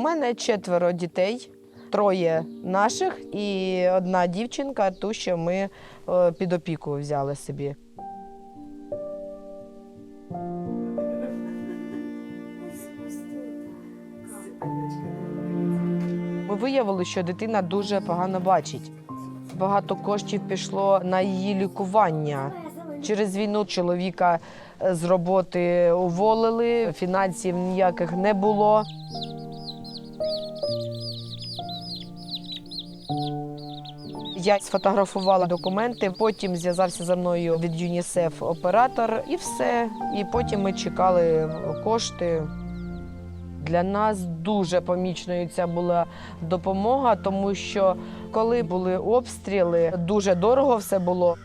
мене четверо дітей, троє наших і одна дівчинка, ту, що ми е, під опіку взяли собі. Ми виявили, що дитина дуже погано бачить. Багато коштів пішло на її лікування. Через війну чоловіка е, з роботи уволили, фінансів ніяких не було. Я сфотографувала документи, потім зв'язався за мною від ЮНІСЕФ оператор і все. І потім ми чекали кошти. Для нас дуже помічною ця була допомога, тому що коли були обстріли, дуже дорого все було.